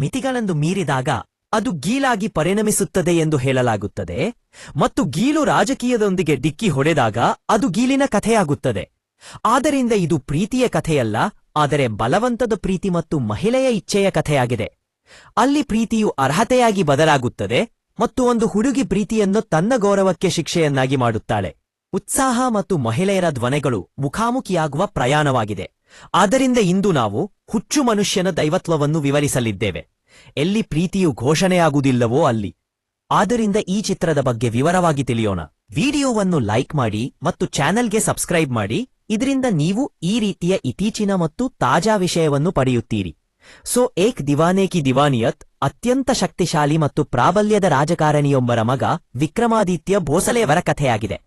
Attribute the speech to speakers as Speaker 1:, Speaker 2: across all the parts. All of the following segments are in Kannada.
Speaker 1: ಮಿತಿಗಳನ್ನು ಮೀರಿದಾಗ ಅದು ಗೀಲಾಗಿ ಪರಿಣಮಿಸುತ್ತದೆ ಎಂದು ಹೇಳಲಾಗುತ್ತದೆ ಮತ್ತು ಗೀಲು ರಾಜಕೀಯದೊಂದಿಗೆ ಡಿಕ್ಕಿ ಹೊಡೆದಾಗ ಅದು ಗೀಲಿನ ಕಥೆಯಾಗುತ್ತದೆ. ಆದ್ದರಿಂದ ಇದು ಪ್ರೀತಿಯ ಕಥೆಯಲ್ಲ, ಆದರೆ ಬಲವಂತದ ಪ್ರೀತಿ ಮತ್ತು ಮಹಿಳೆಯ ಇಚ್ಛೆಯ ಕಥೆಯಾಗಿದೆ. ಅಲ್ಲಿ ಪ್ರೀತಿಯು ಅರ್ಹತೆಯಾಗಿ ಬದಲಾಗುತ್ತದೆ ಮತ್ತು ಒಂದು ಹುಡುಗಿ ಪ್ರೀತಿಯನ್ನು ತನ್ನ ಗೌರವಕ್ಕೆ ಶಿಕ್ಷೆಯನ್ನಾಗಿ ಮಾಡುತ್ತಾಳೆ. ಉತ್ಸಾಹ ಮತ್ತು ಮಹಿಳೆಯರ ಧ್ವನೆಗಳು ಮುಖಾಮುಖಿಯಾಗುವ ಪ್ರಯಾಣವಾಗಿದೆ. ಆದ್ದರಿಂದ ಇಂದು ನಾವು ಹುಚ್ಚು ಮನುಷ್ಯನ ದೈವತ್ವವನ್ನು ವಿವರಿಸಲಿದ್ದೇವೆ. ಎಲ್ಲಿ ಪ್ರೀತಿಯು ಘೋಷಣೆಯಾಗುವುದಿಲ್ಲವೋ ಅಲ್ಲಿ. ಆದ್ದರಿಂದ ಈ ಚಿತ್ರದ ಬಗ್ಗೆ ವಿವರವಾಗಿ ತಿಳಿಯೋಣ. ವಿಡಿಯೋವನ್ನು ಲೈಕ್ ಮಾಡಿ ಮತ್ತು ಚಾನೆಲ್ಗೆ ಸಬ್ಸ್ಕ್ರೈಬ್ ಮಾಡಿ. ಇದರಿಂದ ನೀವು ಈ ರೀತಿಯ ಇತ್ತೀಚಿನ ಮತ್ತು ತಾಜಾ ವಿಷಯವನ್ನು ಪಡೆಯುತ್ತೀರಿ. ಸೊ, ಏಕ್ ದಿವಾನೇಕಿ ದಿವಾನಿಯತ್, ಅತ್ಯಂತ ಶಕ್ತಿಶಾಲಿ ಮತ್ತು ಪ್ರಾಬಲ್ಯದ ರಾಜಕಾರಣಿಯೊಬ್ಬರ ಮಗ ವಿಕ್ರಮಾದಿತ್ಯ ಭೋಸಲೆಯವರ ಕಥೆಯಾಗಿದೆ.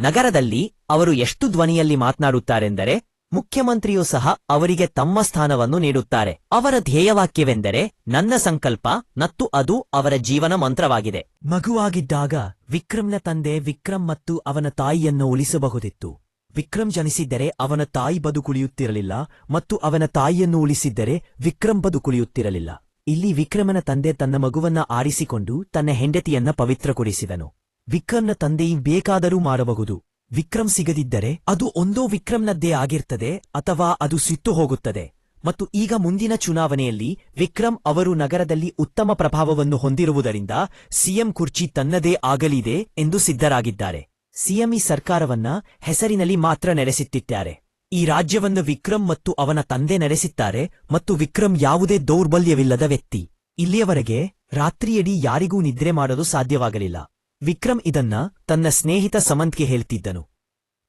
Speaker 1: ನಗರದಲ್ಲಿ ಅವರು ಎಷ್ಟು ಧ್ವನಿಯಲ್ಲಿ ಮಾತನಾಡುತ್ತಾರೆಂದರೆ ಮುಖ್ಯಮಂತ್ರಿಯೂ ಸಹ ಅವರಿಗೆ ತಮ್ಮ ಸ್ಥಾನವನ್ನು ನೀಡುತ್ತಾರೆ. ಅವರ ಧ್ಯೇಯವಾಕ್ಯವೆಂದರೆ, ನನ್ನ ಸಂಕಲ್ಪ ಮತ್ತು ಅದು ಅವರ ಜೀವನ ಮಂತ್ರವಾಗಿದೆ. ಮಗುವಾಗಿದ್ದಾಗ ವಿಕ್ರಮ್ನ ತಂದೆ ವಿಕ್ರಮ್ ಮತ್ತು ಅವನ ತಾಯಿಯನ್ನು ಉಳಿಸಬಹುದಿತ್ತು. ವಿಕ್ರಮ್ ಜನಿಸಿದ್ದರೆ ಅವನ ತಾಯಿ ಬದುಕುಳಿಯುತ್ತಿರಲಿಲ್ಲ ಮತ್ತು ಅವನ ತಾಯಿಯನ್ನು ಉಳಿಸಿದ್ದರೆ ವಿಕ್ರಮ್ ಬದುಕುಳಿಯುತ್ತಿರಲಿಲ್ಲ. ಇಲ್ಲಿ ವಿಕ್ರಮನ ತಂದೆ ತನ್ನ ಮಗುವನ್ನ ಆರಿಸಿಕೊಂಡು ತನ್ನ ಹೆಂಡತಿಯನ್ನ ಪವಿತ್ರಗೊಳಿಸಿದನು. ವಿಕ್ರಮ್ನ ತಂದೆಯು ಬೇಕಾದರೂ ಮಾಡಬಹುದು ವಿಕ್ರಮ್ ಸಿಗದಿದ್ದರೆ ಅದು ಒಂದೋ ವಿಕ್ರಮ್ನದ್ದೇ ಆಗಿರ್ತದೆ ಅಥವಾ ಅದು ಸಿತ್ತು ಹೋಗುತ್ತದೆ. ಮತ್ತು ಈಗ ಮುಂದಿನ ಚುನಾವಣೆಯಲ್ಲಿ ವಿಕ್ರಮ್ ಅವರು ನಗರದಲ್ಲಿ ಉತ್ತಮ ಪ್ರಭಾವವನ್ನು ಹೊಂದಿರುವುದರಿಂದ ಸಿಎಂ ಕುರ್ಚಿ ತನ್ನದೇ ಆಗಲಿದೆ ಎಂದು ಸಿದ್ಧರಾಗಿದ್ದಾರೆ. ಸಿಎಂ ಈ ಸರ್ಕಾರವನ್ನ ಹೆಸರಿನಲ್ಲಿ ಮಾತ್ರ ನಡೆಸುತ್ತಿದ್ದಾರೆ ಈ ರಾಜ್ಯವನ್ನು ವಿಕ್ರಮ್ ಮತ್ತು ಅವನ ತಂದೆ ನಡೆಸಿದ್ದಾರೆ ಮತ್ತು ವಿಕ್ರಮ್ ಯಾವುದೇ ದೌರ್ಬಲ್ಯವಿಲ್ಲದ ವ್ಯಕ್ತಿ. ಇಲ್ಲಿಯವರೆಗೆ ರಾತ್ರಿಯಡಿ ಯಾರಿಗೂ ನಿದ್ರೆ ಮಾಡಲು ಸಾಧ್ಯವಾಗಲಿಲ್ಲ. ವಿಕ್ರಮ್ ಇದನ್ನ ತನ್ನ ಸ್ನೇಹಿತ ಸಮಂತ್ಗೆ ಹೇಳ್ತಿದ್ದನು.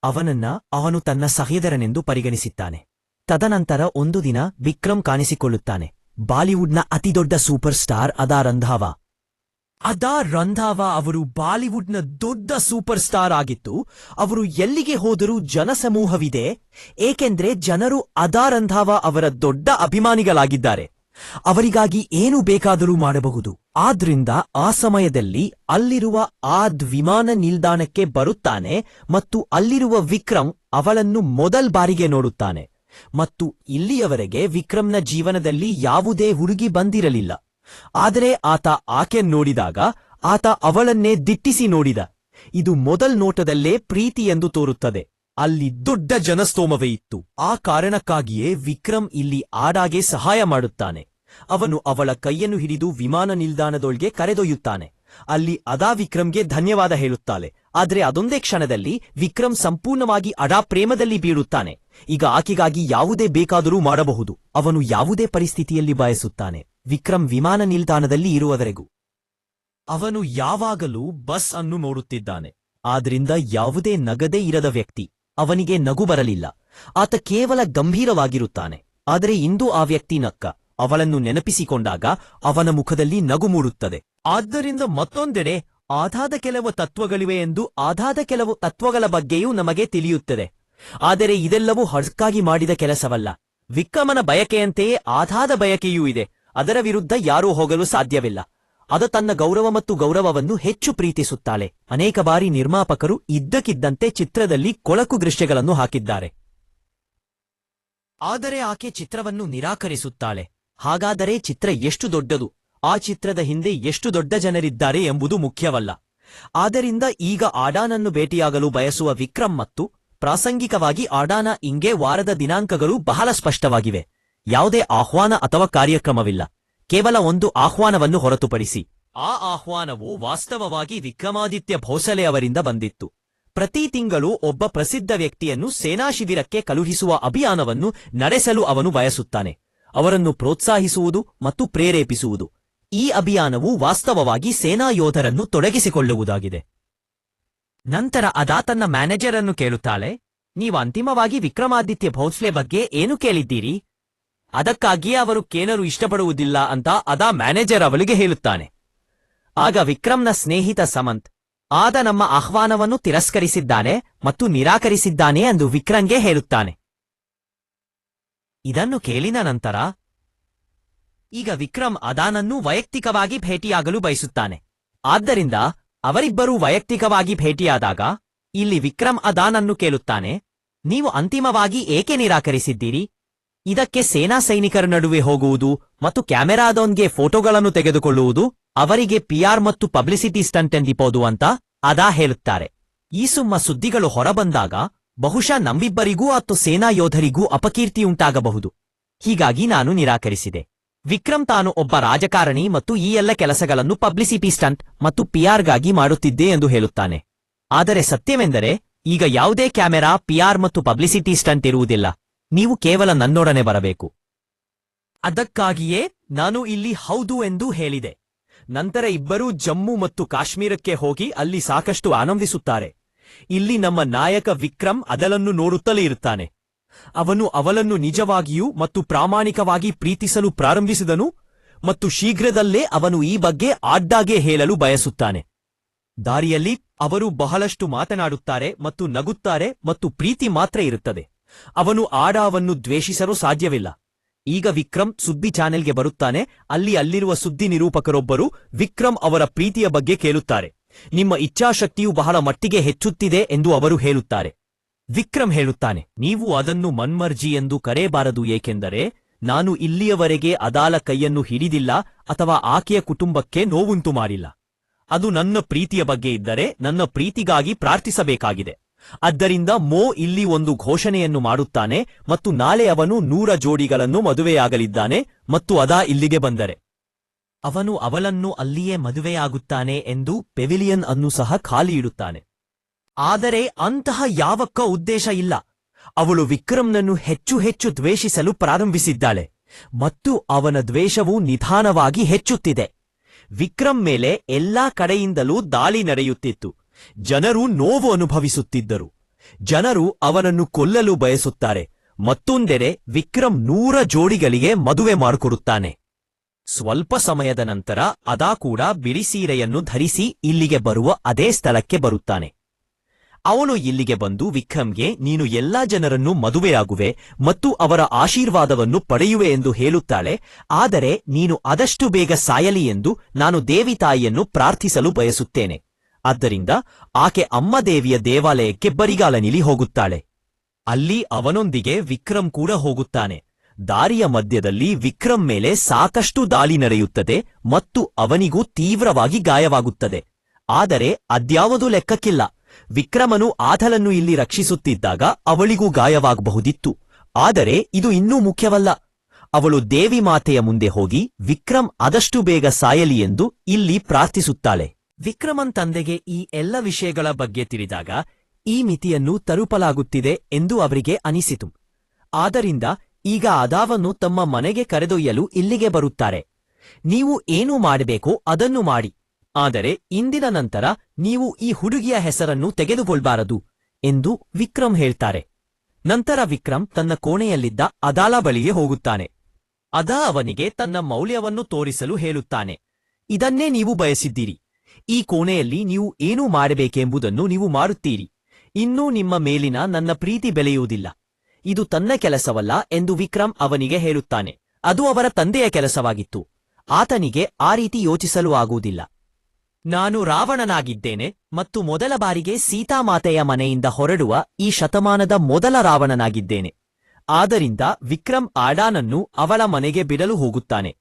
Speaker 1: ಅವನನ್ನ ಅವನು ತನ್ನ ಸಹೋದರನೆಂದು ಪರಿಗಣಿಸಿದ್ದಾನೆ ತದನಂತರ ಒಂದು ದಿನ ವಿಕ್ರಮ್ ಕಾಣಿಸಿಕೊಳ್ಳುತ್ತಾನೆ. ಬಾಲಿವುಡ್ನ ಅತಿದೊಡ್ಡ ಸೂಪರ್ ಸ್ಟಾರ್ ಅದಾ ರಂಧಾವ. ಅದಾ ರಂಧಾವ ಅವರು ಬಾಲಿವುಡ್ನ ದೊಡ್ಡ ಸೂಪರ್ ಸ್ಟಾರ್ ಆಗಿತ್ತು ಅವರು ಎಲ್ಲಿಗೆ ಹೋದರೂ ಜನಸಮೂಹವಿದೆ, ಏಕೆಂದ್ರೆ ಜನರು ಅದಾ ರಂಧಾವ ಅವರ ದೊಡ್ಡ ಅಭಿಮಾನಿಗಳಾಗಿದ್ದಾರೆ. ಅವರಿಗಾಗಿ ಏನು ಬೇಕಾದರೂ ಮಾಡಬಹುದು. ಆದ್ರಿಂದ ಆ ಸಮಯದಲ್ಲಿ ಅಲ್ಲಿರುವ ಆ ವಿಮಾನ ನಿಲ್ದಾಣಕ್ಕೆ ಬರುತ್ತಾನೆ ಮತ್ತು ಅಲ್ಲಿರುವ ವಿಕ್ರಮ್ ಅವಳನ್ನು ಮೊದಲ್ ಬಾರಿಗೆ ನೋಡುತ್ತಾನೆ. ಮತ್ತು ಇಲ್ಲಿಯವರೆಗೆ ವಿಕ್ರಮ್ನ ಜೀವನದಲ್ಲಿ ಯಾವುದೇ ಹುಡುಗಿ ಬಂದಿರಲಿಲ್ಲ. ಆದರೆ ಆತ ಆಕೆ ನೋಡಿದಾಗ ಆತ ಅವಳನ್ನೇ ದಿಟ್ಟಿಸಿ ನೋಡಿದ. ಇದು ಮೊದಲ್ ನೋಟದಲ್ಲೇ ಪ್ರೀತಿ ಎಂದು ತೋರುತ್ತದೆ. ಅಲ್ಲಿ ದೊಡ್ಡ ಜನಸ್ತೋಮವೇ ಇತ್ತು. ಆ ಕಾರಣಕ್ಕಾಗಿಯೇ ವಿಕ್ರಮ್ ಇಲ್ಲಿ ಆಡಾಗೆ ಸಹಾಯ ಮಾಡುತ್ತಾನೆ. ಅವನು ಅವಳ ಕೈಯನ್ನು ಹಿಡಿದು ವಿಮಾನ ನಿಲ್ದಾಣದೊಳಗೆ ಕರೆದೊಯ್ಯುತ್ತಾನೆ. ಅಲ್ಲಿ ಅದಾ ವಿಕ್ರಮ್ಗೆ ಧನ್ಯವಾದ ಹೇಳುತ್ತಾಳೆ. ಆದರೆ ಅದೊಂದೇ ಕ್ಷಣದಲ್ಲಿ ವಿಕ್ರಮ್ ಸಂಪೂರ್ಣವಾಗಿ ಅಡಾ ಪ್ರೇಮದಲ್ಲಿ ಬೀಳುತ್ತಾನೆ. ಈಗ ಆಕೆಗಾಗಿ ಯಾವುದೇ ಬೇಕಾದರೂ ಮಾಡಬಹುದು. ಅವನು ಯಾವುದೇ ಪರಿಸ್ಥಿತಿಯಲ್ಲಿ ಬಯಸುತ್ತಾನೆ. ವಿಕ್ರಮ್ ವಿಮಾನ ನಿಲ್ದಾಣದಲ್ಲಿ ಇರುವವರೆಗೂ. ಅವನು ಯಾವಾಗಲೂ ಬಸ್ ಅನ್ನು ನೋಡುತ್ತಿದ್ದಾನೆ. ಆದ್ರಿಂದ ಯಾವುದೇ ನಗದೇ ಇರದ ವ್ಯಕ್ತಿ ಅವನಿಗೆ ನಗು ಬರಲಿಲ್ಲ. ಆತ ಕೇವಲ ಗಂಭೀರವಾಗಿರುತ್ತಾನೆ. ಆದರೆ ಇಂದು ಆ ವ್ಯಕ್ತಿ ನಕ್ಕ. ಅವಳನ್ನು ನೆನಪಿಸಿಕೊಂಡಾಗ ಅವನ ಮುಖದಲ್ಲಿ ನಗು ಮೂಡುತ್ತದೆ ಆದ್ದರಿಂದ ಮತ್ತೊಂದೆಡೆ, ಆಧಾದ ಕೆಲವು ತತ್ವಗಳಿವೆ ಎಂದು ಆಧಾದ ಕೆಲವು ತತ್ವಗಳ ಬಗ್ಗೆಯೂ ನಮಗೆ ತಿಳಿಯುತ್ತದೆ. ಆದರೆ ಇದೆಲ್ಲವೂ ಹಡ್ಕಾಗಿ ಮಾಡಿದ ಕೆಲಸವಲ್ಲ. ವಿಕ್ರಮನ ಬಯಕೆಯಂತೆಯೇ ಆಧಾದ ಬಯಕೆಯೂ ಇದೆ. ಅದರ ವಿರುದ್ಧ ಯಾರೂ ಹೋಗಲು ಸಾಧ್ಯವಿಲ್ಲ. ಅದು ತನ್ನ ಗೌರವ ಮತ್ತು ಗೌರವವನ್ನು ಹೆಚ್ಚು ಪ್ರೀತಿಸುತ್ತಾಳೆ. ಅನೇಕ ಬಾರಿ ನಿರ್ಮಾಪಕರು ಇದ್ದಕ್ಕಿದ್ದಂತೆ ಚಿತ್ರದಲ್ಲಿ ಕೊಳಕು ದೃಶ್ಯಗಳನ್ನು ಹಾಕಿದ್ದಾರೆ. ಆದರೆ ಆಕೆ ಚಿತ್ರವನ್ನು ನಿರಾಕರಿಸುತ್ತಾಳೆ. ಹಾಗಾದರೆ ಚಿತ್ರ ಎಷ್ಟು ದೊಡ್ಡದು? ಆ ಚಿತ್ರದ ಹಿಂದೆ ಎಷ್ಟು ದೊಡ್ಡ ಜನರಿದ್ದಾರೆ ಎಂಬುದು ಮುಖ್ಯವಲ್ಲ. ಆದ್ದರಿಂದ ಈಗ ಆಡಾನನ್ನು ಭೇಟಿಯಾಗಲು ಬಯಸುವ ವಿಕ್ರಮ್ ಮತ್ತು ಪ್ರಾಸಂಗಿಕವಾಗಿ ಆಡಾನ ಇಂಗೆ ವಾರದ ದಿನಾಂಕಗಳು ಬಹಳ ಸ್ಪಷ್ಟವಾಗಿವೆ. ಯಾವುದೇ ಆಹ್ವಾನ ಅಥವಾ ಕಾರ್ಯಕ್ರಮವಿಲ್ಲ. ಕೇವಲ ಒಂದು ಆಹ್ವಾನವನ್ನು ಹೊರತುಪಡಿಸಿ. ಆ ಆಹ್ವಾನವು ವಾಸ್ತವವಾಗಿ ವಿಕ್ರಮಾದಿತ್ಯ ಭೋಸಲೆ ಅವರಿಂದ ಬಂದಿತ್ತು. ಪ್ರತಿ ತಿಂಗಳು ಒಬ್ಬ ಪ್ರಸಿದ್ಧ ವ್ಯಕ್ತಿಯನ್ನು ಸೇನಾ ಶಿಬಿರಕ್ಕೆ ಕಳುಹಿಸುವ ಅಭಿಯಾನವನ್ನು ನಡೆಸಲು ಅವನು ಬಯಸುತ್ತಾನೆ. ಅವರನ್ನು ಪ್ರೋತ್ಸಾಹಿಸುವುದು ಮತ್ತು ಪ್ರೇರೇಪಿಸುವುದು. ಈ ಅಭಿಯಾನವು ವಾಸ್ತವವಾಗಿ ಸೇನಾ ಯೋಧರನ್ನು ತೊಡಗಿಸಿಕೊಳ್ಳುವುದಾಗಿದೆ. ನಂತರ ಅದಾ ತನ್ನ ಮ್ಯಾನೇಜರ್ ಅನ್ನು ಕೇಳುತ್ತಾಳೆ, ನೀವು ಅಂತಿಮವಾಗಿ ವಿಕ್ರಮಾದಿತ್ಯ ಭೋಸ್ಲೆ ಬಗ್ಗೆ ಏನು ಕೇಳಿದ್ದೀರಿ? ಅದಕ್ಕಾಗಿಯೇ ಅವರು ಕೇನರು ಇಷ್ಟಪಡುವುದಿಲ್ಲ ಅಂತ ಅದಾ ಮ್ಯಾನೇಜರ್ ಅವಳಿಗೆ ಹೇಳುತ್ತಾನೆ. ಆಗ ವಿಕ್ರಮ್ನ ಸ್ನೇಹಿತ ಸಮಂತ್, ಆದ ನಮ್ಮ ಆಹ್ವಾನವನ್ನು ತಿರಸ್ಕರಿಸಿದ್ದಾನೆ ಮತ್ತು ನಿರಾಕರಿಸಿದ್ದಾನೆ ಎಂದು ವಿಕ್ರಂಗೆ ಹೇಳುತ್ತಾನೆ. ಇದನ್ನು ಕೇಳಿದ ನಂತರ, ಈಗ ವಿಕ್ರಮ್ ಅದಾನನ್ನು ವೈಯಕ್ತಿಕವಾಗಿ ಭೇಟಿಯಾಗಲು ಬಯಸುತ್ತಾನೆ. ಆದ್ದರಿಂದ ಅವರಿಬ್ಬರೂ ವೈಯಕ್ತಿಕವಾಗಿ ಭೇಟಿಯಾದಾಗ, ಇಲ್ಲಿ ವಿಕ್ರಮ್ ಅದಾನನ್ನು ಕೇಳುತ್ತಾನೆ, ನೀವು ಅಂತಿಮವಾಗಿ ಏಕೆ ನಿರಾಕರಿಸಿದ್ದೀರಿ? ಇದಕ್ಕೆ ಸೇನಾ ಸೈನಿಕರ ನಡುವೆ ಹೋಗುವುದು ಮತ್ತು ಕ್ಯಾಮೆರಾದೊನ್ಗೆ ಫೋಟೋಗಳನ್ನು ತೆಗೆದುಕೊಳ್ಳುವುದು ಅವರಿಗೆ ಪಿಆರ್ ಮತ್ತು ಪಬ್ಲಿಸಿಟಿ ಸ್ಟಂಟ್ ಎಂದಿಪೋದು ಅಂತ ಅದಾ ಹೇಳುತ್ತಾರೆ. ಈ ಸುಮ್ಮ ಸುದ್ದಿಗಳು ಹೊರಬಂದಾಗ ಬಹುಶಃ ನಮ್ಮಿಬ್ಬರಿಗೂ ಅಥವಾ ಸೇನಾ ಯೋಧರಿಗೂ ಅಪಕೀರ್ತಿಯುಂಟಾಗಬಹುದು ಹೀಗಾಗಿ ನಾನು ನಿರಾಕರಿಸಿದೆ. ವಿಕ್ರಮ್ ತಾನು ಒಬ್ಬ ರಾಜಕಾರಣಿ ಮತ್ತು ಈ ಎಲ್ಲ ಕೆಲಸಗಳನ್ನು ಪಬ್ಲಿಸಿಟಿ ಸ್ಟಂಟ್ ಮತ್ತು ಪಿಆರ್ಗಾಗಿ ಮಾಡುತ್ತಿದ್ದೆ ಎಂದು ಹೇಳುತ್ತಾನೆ. ಆದರೆ ಸತ್ಯವೆಂದರೆ, ಈಗ ಯಾವುದೇ ಕ್ಯಾಮೆರಾ, ಪಿಆರ್ ಮತ್ತು ಪಬ್ಲಿಸಿಟಿ ಸ್ಟಂಟ್ ಇರುವುದಿಲ್ಲ. ನೀವು ಕೇವಲ ನನ್ನೊಡನೆ ಬರಬೇಕು. ಅದಕ್ಕಾಗಿಯೇ ನಾನು ಇಲ್ಲಿ ಹೌದು ಎಂದು ಹೇಳಿದೆ. ನಂತರ ಇಬ್ಬರೂ ಜಮ್ಮು ಮತ್ತು ಕಾಶ್ಮೀರಕ್ಕೆ ಹೋಗಿ ಅಲ್ಲಿ ಸಾಕಷ್ಟು ಆನಂದಿಸುತ್ತಾರೆ. ಇಲ್ಲಿ ನಮ್ಮ ನಾಯಕ ವಿಕ್ರಮ್ ಅದಲನ್ನು ನೋಡುತ್ತಲೇ ಇರುತ್ತಾನೆ. ಅವನು ಅವಲನ್ನು ನಿಜವಾಗಿಯೂ ಮತ್ತು ಪ್ರಾಮಾಣಿಕವಾಗಿ ಪ್ರೀತಿಸಲು ಪ್ರಾರಂಭಿಸಿದನು ಮತ್ತು ಶೀಘ್ರದಲ್ಲೇ ಅವನು ಈ ಬಗ್ಗೆ ಆಡ್ಡಾಗೆ ಹೇಳಲು ಬಯಸುತ್ತಾನೆ. ದಾರಿಯಲ್ಲಿ ಅವರು ಬಹಳಷ್ಟು ಮಾತನಾಡುತ್ತಾರೆ ಮತ್ತು ನಗುತ್ತಾರೆ ಮತ್ತು ಪ್ರೀತಿ ಮಾತ್ರ ಇರುತ್ತದೆ. ಅವನು ಆಡಾವನ್ನು ದ್ವೇಷಿಸಲು ಸಾಧ್ಯವಿಲ್ಲ. ಈಗ ವಿಕ್ರಮ್ ಸುದ್ದಿ ಚಾನೆಲ್ಗೆ ಬರುತ್ತಾನೆ. ಅಲ್ಲಿ ಅಲ್ಲಿರುವ ಸುದ್ದಿ ನಿರೂಪಕರೊಬ್ಬರು ವಿಕ್ರಮ್ ಅವರ ಪ್ರೀತಿಯ ಬಗ್ಗೆ ಕೇಳುತ್ತಾರೆ. ನಿಮ್ಮ ಇಚ್ಛಾಶಕ್ತಿಯು ಬಹಳ ಮಟ್ಟಿಗೆ ಹೆಚ್ಚುತ್ತಿದೆ ಎಂದು ಅವರು ಹೇಳುತ್ತಾರೆ. ವಿಕ್ರಮ್ ಹೇಳುತ್ತಾನೆ, ನೀವು ಅದನ್ನು ಮನ್ಮರ್ಜಿ ಎಂದು ಕರೆಯಬಾರದು, ಏಕೆಂದರೆ ನಾನು ಇಲ್ಲಿಯವರೆಗೆ ಅದಾಲ ಕೈಯನ್ನು ಹಿಡಿದಿಲ್ಲ ಅಥವಾ ಆಕೆಯ ಕುಟುಂಬಕ್ಕೆ ನೋವುಂಟು ಮಾಡಿಲ್ಲ. ಅದು ನನ್ನ ಪ್ರೀತಿಯ ಬಗ್ಗೆ ಇದ್ದರೆ ನನ್ನ ಪ್ರೀತಿಗಾಗಿ ಪ್ರಾರ್ಥಿಸಬೇಕಾಗಿದೆ. ಆದ್ದರಿಂದ ಮೋ ಇಲ್ಲಿ ಒಂದು ಘೋಷಣೆಯನ್ನು ಮಾಡುತ್ತಾನೆ ಮತ್ತು ನಾಳೆ ಅವನು ನೂರ ಜೋಡಿಗಳನ್ನು ಮದುವೆಯಾಗಲಿದ್ದಾನೆ ಮತ್ತು ಅದಾ ಇಲ್ಲಿಗೆ ಬಂದರೆ. ಅವನು ಅವಳನ್ನು ಅಲ್ಲಿಯೇ ಮದುವೆಯಾಗುತ್ತಾನೆ ಎಂದು ಪೆವಿಲಿಯನ್ ಅನ್ನು ಸಹ ಖಾಲಿ ಇಡುತ್ತಾನೆ ಆದರೆ ಅಂತಹ ಯಾವಕ್ಕ ಉದ್ದೇಶ ಇಲ್ಲ. ಅವಳು ವಿಕ್ರಮ್ನನ್ನು ಹೆಚ್ಚು ಹೆಚ್ಚು ದ್ವೇಷಿಸಲು ಪ್ರಾರಂಭಿಸಿದ್ದಾಳೆ. ಮತ್ತು ಅವನ ದ್ವೇಷವು ನಿಧಾನವಾಗಿ ಹೆಚ್ಚುತ್ತಿದೆ. ವಿಕ್ರಮ್ ಮೇಲೆ ಎಲ್ಲಾ ಕಡೆಯಿಂದಲೂ ದಾಳಿ ನಡೆಯುತ್ತಿತ್ತು. ಜನರು ನೋವು ಅನುಭವಿಸುತ್ತಿದ್ದರು. ಜನರು ಅವನನ್ನು ಕೊಲ್ಲಲು ಬಯಸುತ್ತಾರೆ. ಮತ್ತೊಂದೆಡೆ ವಿಕ್ರಮ್ ನೂರ ಜೋಡಿಗಳಿಗೆ ಮದುವೆ ಮಾಡಿಕೊಡುತ್ತಾನೆ. ಸ್ವಲ್ಪ ಸಮಯದ ನಂತರ ಅದಾ ಕೂಡ ಬಿಳಿ ಸೀರೆಯನ್ನು ಧರಿಸಿ ಇಲ್ಲಿಗೆ ಬರುವ ಅದೇ ಸ್ಥಳಕ್ಕೆ ಬರುತ್ತಾನೆ. ಅವನು ಇಲ್ಲಿಗೆ ಬಂದು ವಿಕ್ರಮ್ಗೆ, ನೀನು ಎಲ್ಲಾ ಜನರನ್ನು ಮದುವೆಯಾಗುವೆ ಮತ್ತು ಅವರ ಆಶೀರ್ವಾದವನ್ನು ಪಡೆಯುವೆ ಎಂದು ಹೇಳುತ್ತಾಳೆ, ಆದರೆ ನೀನು ಅದಷ್ಟು ಬೇಗ ಸಾಯಲಿ ಎಂದು ನಾನು ದೇವಿ ತಾಯಿಯನ್ನು ಪ್ರಾರ್ಥಿಸಲು ಬಯಸುತ್ತೇನೆ. ಆದ್ದರಿಂದ ಆಕೆ ಅಮ್ಮ ದೇವಿಯ ದೇವಾಲಯಕ್ಕೆ ಬರಿಗಾಲನಿಲಿ ಹೋಗುತ್ತಾಳೆ. ಅಲ್ಲಿ ಅವನೊಂದಿಗೆ ವಿಕ್ರಮ್ ಕೂಡ ಹೋಗುತ್ತಾನೆ. ದಾರಿಯ ಮಧ್ಯದಲ್ಲಿ ವಿಕ್ರಮ್ ಮೇಲೆ ಸಾಕಷ್ಟು ದಾಳಿ ನಡೆಯುತ್ತದೆ ಮತ್ತು ಅವನಿಗೂ ತೀವ್ರವಾಗಿ ಗಾಯವಾಗುತ್ತದೆ. ಆದರೆ ಅದ್ಯಾವುದೂ ಲೆಕ್ಕಕ್ಕಿಲ್ಲ. ವಿಕ್ರಮನು ಆಧಲನ್ನು ಇಲ್ಲಿ ರಕ್ಷಿಸುತ್ತಿದ್ದಾಗ ಅವಳಿಗೂ ಗಾಯವಾಗಬಹುದಿತ್ತು. ಆದರೆ ಇದು ಇನ್ನೂ ಮುಖ್ಯವಲ್ಲ. ಅವಳು ದೇವಿ ಮಾತೆಯ ಮುಂದೆ ಹೋಗಿ ವಿಕ್ರಮ್ ಆದಷ್ಟು ಬೇಗ ಸಾಯಲಿ ಎಂದು ಇಲ್ಲಿ ಪ್ರಾರ್ಥಿಸುತ್ತಾಳೆ. ವಿಕ್ರಮನ್ ತಂದೆಗೆ ಈ ಎಲ್ಲ ವಿಷಯಗಳ ಬಗ್ಗೆ ತಿಳಿದಾಗ ಈ ಮಿತಿಯನ್ನು ತಲುಪಲಾಗುತ್ತಿದೆ ಎಂದು ಅವರಿಗೆ ಅನಿಸಿತು. ಆದ್ದರಿಂದ ಈಗ ಅದಾವನ್ನು ತಮ್ಮ ಮನೆಗೆ ಕರೆದೊಯ್ಯಲು ಇಲ್ಲಿಗೆ ಬರುತ್ತಾರೆ. ನೀವು ಏನು ಮಾಡಬೇಕೋ ಅದನ್ನು ಮಾಡಿ. ಆದರೆ ಇಂದಿನ ನಂತರ ನೀವು ಈ ಹುಡುಗಿಯ ಹೆಸರನ್ನು ತೆಗೆದುಕೊಳ್ಬಾರದು ಎಂದು ವಿಕ್ರಮ್ ಹೇಳ್ತಾರೆ. ನಂತರ ವಿಕ್ರಮ್ ತನ್ನ ಕೋಣೆಯಲ್ಲಿದ್ದ ಅದಾಲ ಬಳಿಗೆ ಹೋಗುತ್ತಾನೆ. ಅದಾ ಅವನಿಗೆ ತನ್ನ ಮೌಲ್ಯವನ್ನು ತೋರಿಸಲು ಹೇಳುತ್ತಾನೆ. ಇದನ್ನೇ ನೀವು ಬಯಸಿದ್ದೀರಿ. ಈ ಕೋಣೆಯಲ್ಲಿ ನೀವು ಏನು ಮಾಡಬೇಕೆಂಬುದನ್ನು ನೀವು ಮಾಡುತ್ತೀರಿ ಇನ್ನೂ ನಿಮ್ಮ ಮೇಲಿನ ನನ್ನ ಪ್ರೀತಿ ಬೆಳೆಯುವುದಿಲ್ಲ. ಇದು ತನ್ನ ಕೆಲಸವಲ್ಲ ಎಂದು ವಿಕ್ರಮ್ ಅವನಿಗೆ ಹೇಳುತ್ತಾನೆ. ಅದು ಅವರ ತಂದೆಯ ಕೆಲಸವಾಗಿತ್ತು. ಆತನಿಗೆ ಆ ರೀತಿ ಯೋಚಿಸಲು ಆಗುವುದಿಲ್ಲ. ನಾನು ರಾವಣನಾಗಿದ್ದೇನೆ ಮತ್ತು ಮೊದಲ ಬಾರಿಗೆ ಸೀತಾಮಾತೆಯ ಮನೆಯಿಂದ ಹೊರಡುವ ಈ ಶತಮಾನದ ಮೊದಲ ರಾವಣನಾಗಿದ್ದೇನೆ. ಆದ್ದರಿಂದ ವಿಕ್ರಮ್ ಆಡಾನನ್ನು ಅವಳ ಮನೆಗೆ ಬಿಡಲು ಹೋಗುತ್ತಾನೆ.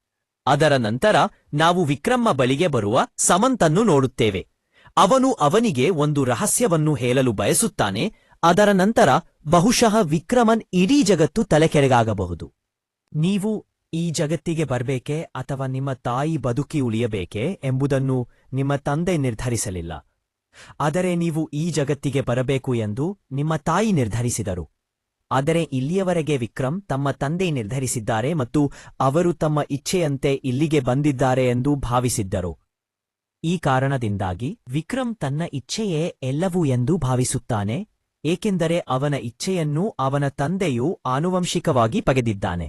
Speaker 1: ಅದರ ನಂತರ ನಾವು ವಿಕ್ರಮ್ಮ ಬಳಿಗೆ ಬರುವ ಸಮಂತನ್ನು ನೋಡುತ್ತೇವೆ. ಅವನು ಅವನಿಗೆ ಒಂದು ರಹಸ್ಯವನ್ನು ಹೇಳಲು ಬಯಸುತ್ತಾನೆ. ಅದರ ನಂತರ ಬಹುಶಃ ವಿಕ್ರಮನ್ ಇಡೀ ಜಗತ್ತು ತಲೆಕೆರೆಗಾಗಬಹುದು. ನೀವು ಈ ಜಗತ್ತಿಗೆ ಬರಬೇಕೆ ಅಥವಾ ನಿಮ್ಮ ತಾಯಿ ಬದುಕಿ ಉಳಿಯಬೇಕೆ ಎಂಬುದನ್ನು ನಿಮ್ಮ ತಂದೆ ನಿರ್ಧರಿಸಲಿಲ್ಲ. ಆದರೆ ನೀವು ಈ ಜಗತ್ತಿಗೆ ಬರಬೇಕು ಎಂದು ನಿಮ್ಮ ತಾಯಿ ನಿರ್ಧರಿಸಿದರು. ಆದರೆ ಇಲ್ಲಿಯವರೆಗೆ ವಿಕ್ರಮ್ ತಮ್ಮ ತಂದೆ ನಿರ್ಧರಿಸಿದ್ದಾರೆ ಮತ್ತು ಅವರು ತಮ್ಮ ಇಚ್ಛೆಯಂತೆ ಇಲ್ಲಿಗೆ ಬಂದಿದ್ದಾರೆ ಎಂದು ಭಾವಿಸಿದ್ದರು. ಈ ಕಾರಣದಿಂದಾಗಿ ವಿಕ್ರಮ್ ತನ್ನ ಇಚ್ಛೆಯೇ ಎಲ್ಲವೂ ಎಂದು ಭಾವಿಸುತ್ತಾನೆ. ಏಕೆಂದರೆ ಅವನ ಇಚ್ಛೆಯನ್ನು ಅವನ ತಂದೆಯು ಆನುವಂಶಿಕವಾಗಿ ಪಗೆದಿದ್ದಾನೆ.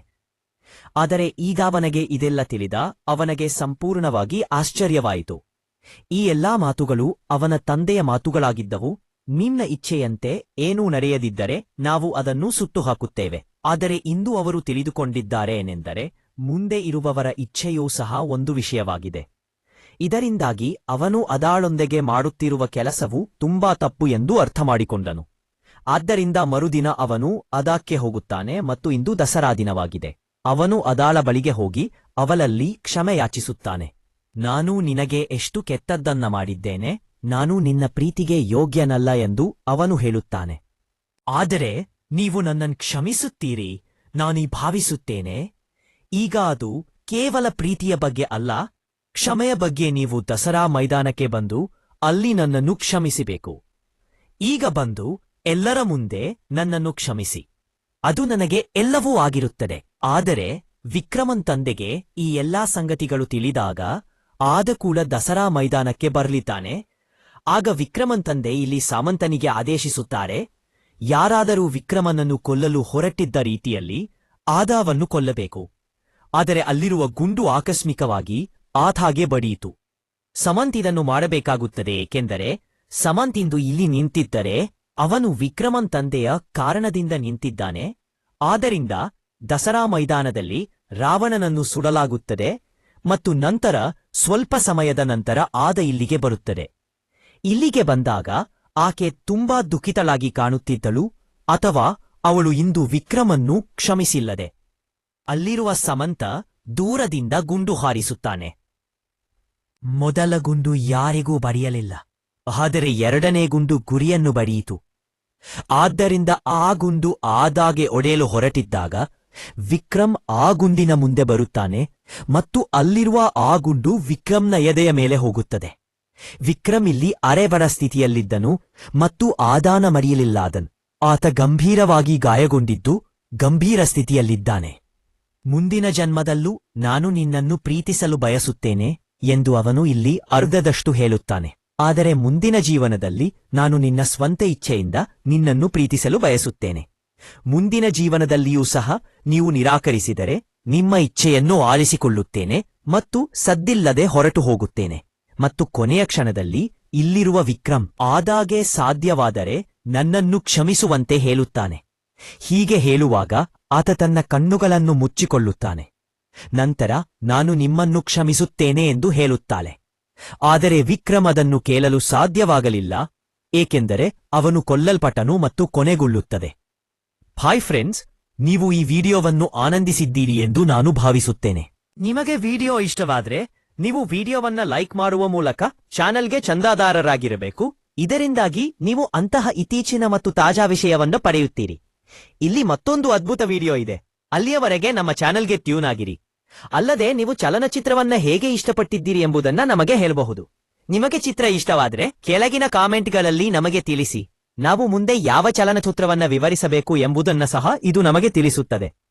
Speaker 1: ಆದರೆ ಈಗ ಅವನಿಗೆ ಇದೆಲ್ಲ ತಿಳಿದ ಅವನಿಗೆ ಸಂಪೂರ್ಣವಾಗಿ ಆಶ್ಚರ್ಯವಾಯಿತು. ಈ ಎಲ್ಲಾ ಮಾತುಗಳು ಅವನ ತಂದೆಯ ಮಾತುಗಳಾಗಿದ್ದವು. ನಿನ್ನ ಇಚ್ಛೆಯಂತೆ ಏನೂ ನಡೆಯದಿದ್ದರೆ ನಾವು ಅದನ್ನು ಸುಟ್ಟುಹಾಕುತ್ತೇವೆ. ಆದರೆ ಇಂದು ಅವರು ತಿಳಿದುಕೊಂಡಿದ್ದಾರೆ ಏನೆಂದರೆ ಮುಂದೆ ಇರುವವರ ಇಚ್ಛೆಯೂ ಸಹ ಒಂದು ವಿಷಯವಾಗಿದೆ. ಇದರಿಂದಾಗಿ ಅವನು ಅದಾಳೊಂದಿಗೆ ಮಾಡುತ್ತಿರುವ ಕೆಲಸವು ತುಂಬಾ ತಪ್ಪು ಎಂದು ಅರ್ಥಮಾಡಿಕೊಂಡನು. ಆದ್ದರಿಂದ ಮರುದಿನ ಅವನು ಅದಾಕ್ಕೆ ಹೋಗುತ್ತಾನೆ ಮತ್ತು ಇಂದು ದಸರಾ ದಿನವಾಗಿದೆ. ಅವನು ಅದಾಳ ಬಳಿಗೆ ಹೋಗಿ ಅವಲಲ್ಲಿ ಕ್ಷಮೆಯಾಚಿಸುತ್ತಾನೆ. ನಾನು ನಿನಗೆ ಎಷ್ಟು ಕೆತ್ತದ್ದನ್ನ ಮಾಡಿದ್ದೇನೆ, ನಾನು ನಿನ್ನ ಪ್ರೀತಿಗೆ ಯೋಗ್ಯನಲ್ಲ ಎಂದು ಅವನು ಹೇಳುತ್ತಾನೆ. ಆದರೆ ನೀವು ನನ್ನನ್ನು ಕ್ಷಮಿಸುತ್ತೀರಿ, ನಾನೀ ಭಾವಿಸುತ್ತೇನೆ. ಈಗ ಅದು ಕೇವಲ ಪ್ರೀತಿಯ ಬಗ್ಗೆ ಅಲ್ಲ, ಕ್ಷಮೆಯ ಬಗ್ಗೆ ನೀವು ದಸರಾ ಮೈದಾನಕ್ಕೆ ಬಂದು ಅಲ್ಲಿ ನನ್ನನ್ನು ಕ್ಷಮಿಸಬೇಕು. ಈಗ ಬಂದು ಎಲ್ಲರ ಮುಂದೆ ನನ್ನನ್ನು ಕ್ಷಮಿಸಿ. ಅದು ನನಗೆ ಎಲ್ಲವೂ ಆಗಿರುತ್ತದೆ. ಆದರೆ ವಿಕ್ರಮನ್ ತಂದೆಗೆ ಈ ಎಲ್ಲಾ ಸಂಗತಿಗಳು ತಿಳಿದಾಗ ಆದ ಕೂಡ ದಸರಾ ಮೈದಾನಕ್ಕೆ ಬರಲಿದ್ದಾನೆ. ಆಗ ವಿಕ್ರಮನ್ ತಂದೆ ಇಲ್ಲಿ ಸಾಮಂತನಿಗೆ ಆದೇಶಿಸುತ್ತಾರೆ, ಯಾರಾದರೂ ವಿಕ್ರಮನನ್ನು ಕೊಲ್ಲಲು ಹೊರಟಿದ್ದ ರೀತಿಯಲ್ಲಿ ಆದಾವನ್ನು ಕೊಲ್ಲಬೇಕು. ಆದರೆ ಅಲ್ಲಿರುವ ಗುಂಡು ಆಕಸ್ಮಿಕವಾಗಿ ಆತಾಗೆ ಬಡಿಯಿತು. ಸಮಂತ್ ಇದನ್ನು ಮಾಡಬೇಕಾಗುತ್ತದೆ, ಏಕೆಂದರೆ ಸಮಂತ್ ಇಲ್ಲಿ ನಿಂತಿದ್ದರೆ ಅವನು ವಿಕ್ರಮನ್ ತಂದೆಯ ಕಾರಣದಿಂದ ನಿಂತಿದ್ದಾನೆ, ಆದ್ದರಿಂದ ದಸರಾ ಮೈದಾನದಲ್ಲಿ ರಾವಣನನ್ನು ಸುಡಲಾಗುತ್ತದೆ ಮತ್ತು ನಂತರ ಸ್ವಲ್ಪ ಸಮಯದ ನಂತರ ಆದ ಇಲ್ಲಿಗೆ ಬರುತ್ತದೆ. ಇಲ್ಲಿಗೆ ಬಂದಾಗ ಆಕೆ ತುಂಬಾ ದುಃಖಿತಳಾಗಿ ಕಾಣುತ್ತಿದ್ದಳು ಅಥವಾ ಅವಳು ಇಂದು ವಿಕ್ರಮನ್ನು ಕ್ಷಮಿಸಿಲ್ಲದೆ. ಅಲ್ಲಿರುವ ಸಮಂತ ದೂರದಿಂದ ಗುಂಡು ಹಾರಿಸುತ್ತಾನೆ. ಮೊದಲ ಗುಂಡು ಯಾರಿಗೂ ಬಡಿಯಲಿಲ್ಲ ಆದರೆ ಎರಡನೇ ಗುಂಡು ಗುರಿಯನ್ನು ಬಡಿಯಿತು. ಆದ್ದರಿಂದ ಆ ಗುಂಡು ಆದಾಗೆ ಒಡೆಯಲು ಹೊರಟಿದ್ದಾಗ ವಿಕ್ರಮ್ ಆ ಗುಂಡಿನ ಮುಂದೆ ಬರುತ್ತಾನೆ ಮತ್ತು ಅಲ್ಲಿರುವ ಆ ಗುಂಡು ವಿಕ್ರಮ್ನ ಎದೆಯ ಮೇಲೆ ಹೋಗುತ್ತದೆ. ವಿಕ್ರಮ್ ಇಲ್ಲಿ ಅರೆಬಡ ಸ್ಥಿತಿಯಲ್ಲಿದ್ದನು ಮತ್ತು ಆದಾನ ಮರೆಯಲಿಲ್ಲಾದನು. ಆತ ಗಂಭೀರವಾಗಿ ಗಾಯಗೊಂಡಿದ್ದು ಗಂಭೀರ ಸ್ಥಿತಿಯಲ್ಲಿದ್ದಾನೆ. ಮುಂದಿನ ಜನ್ಮದಲ್ಲೂ ನಾನು ನಿನ್ನನ್ನು ಪ್ರೀತಿಸಲು ಬಯಸುತ್ತೇನೆ ಎಂದು ಅವನು ಇಲ್ಲಿ ಅರ್ಧದಷ್ಟು ಹೇಳುತ್ತಾನೆ. ಆದರೆ ಮುಂದಿನ ಜೀವನದಲ್ಲಿ ನಾನು ನಿನ್ನ ಸ್ವಂತ ಇಚ್ಛೆಯಿಂದ ನಿನ್ನನ್ನು ಪ್ರೀತಿಸಲು ಬಯಸುತ್ತೇನೆ. ಮುಂದಿನ ಜೀವನದಲ್ಲಿಯೂ ಸಹ ನೀವು ನಿರಾಕರಿಸಿದರೆ ನಿಮ್ಮ ಇಚ್ಛೆಯನ್ನು ಆಲಿಸಿಕೊಳ್ಳುತ್ತೇನೆ ಮತ್ತು ಸದ್ದಿಲ್ಲದೆ ಹೊರಟು ಹೋಗುತ್ತೇನೆ. ಮತ್ತು ಕೊನೆಯ ಕ್ಷಣದಲ್ಲಿ ಇಲ್ಲಿರುವ ವಿಕ್ರಮ್ ಆದಾಗೆ ಸಾಧ್ಯವಾದರೆ ನನ್ನನ್ನು ಕ್ಷಮಿಸುವಂತೆ ಹೇಳುತ್ತಾನೆ. ಹೀಗೆ ಹೇಳುವಾಗ ಆತ ತನ್ನ ಕಣ್ಣುಗಳನ್ನು ಮುಚ್ಚಿಕೊಳ್ಳುತ್ತಾನೆ. ನಂತರ ನಾನು ನಿಮ್ಮನ್ನು ಕ್ಷಮಿಸುತ್ತೇನೆ ಎಂದು ಹೇಳುತ್ತಾಳೆ. ಆದರೆ ವಿಕ್ರಮ್ ಅದನ್ನು ಕೇಳಲು ಸಾಧ್ಯವಾಗಲಿಲ್ಲ, ಏಕೆಂದರೆ ಅವನು ಕೊಲ್ಲಲ್ಪಟ್ಟನು ಮತ್ತು ಕೊನೆಗೊಳ್ಳುತ್ತದೆ. ಹಾಯ್ ಫ್ರೆಂಡ್ಸ್, ನೀವು ಈ ವಿಡಿಯೋವನ್ನು ಆನಂದಿಸಿದ್ದೀರಿ ಎಂದು ನಾನು ಭಾವಿಸುತ್ತೇನೆ. ನಿಮಗೆ ವಿಡಿಯೋ ಇಷ್ಟವಾದರೆ, ನೀವು ವಿಡಿಯೋವನ್ನ ಲೈಕ್ ಮಾಡುವ ಮೂಲಕ ಚಾನೆಲ್ಗೆ ಚಂದಾದಾರರಾಗಿರಬೇಕು. ಇದರಿಂದಾಗಿ ನೀವು ಅಂತಹ ಇತ್ತೀಚಿನ ಮತ್ತು ತಾಜಾ ವಿಷಯವನ್ನು ಪಡೆಯುತ್ತೀರಿ. ಇಲ್ಲಿ ಮತ್ತೊಂದು ಅದ್ಭುತ ವಿಡಿಯೋ ಇದೆ. ಅಲ್ಲಿಯವರೆಗೆ ನಮ್ಮ ಚಾನೆಲ್ಗೆ ಟ್ಯೂನ್ ಆಗಿರಿ. ಅಲ್ಲದೆ ನೀವು ಚಲನಚಿತ್ರವನ್ನ ಹೇಗೆ ಇಷ್ಟಪಟ್ಟಿದ್ದೀರಿ ಎಂಬುದನ್ನ ನಮಗೆ ಹೇಳಬಹುದು. ನಿಮಗೆ ಚಿತ್ರ ಇಷ್ಟವಾದ್ರೆ ಕೆಳಗಿನ ಕಾಮೆಂಟ್ಗಳಲ್ಲಿ ನಮಗೆ ತಿಳಿಸಿ. ನಾವು ಮುಂದೆ ಯಾವ ಚಲನಚಿತ್ರವನ್ನ ವಿವರಿಸಬೇಕು ಎಂಬುದನ್ನ ಸಹ ಇದು ನಮಗೆ ತಿಳಿಸುತ್ತದೆ.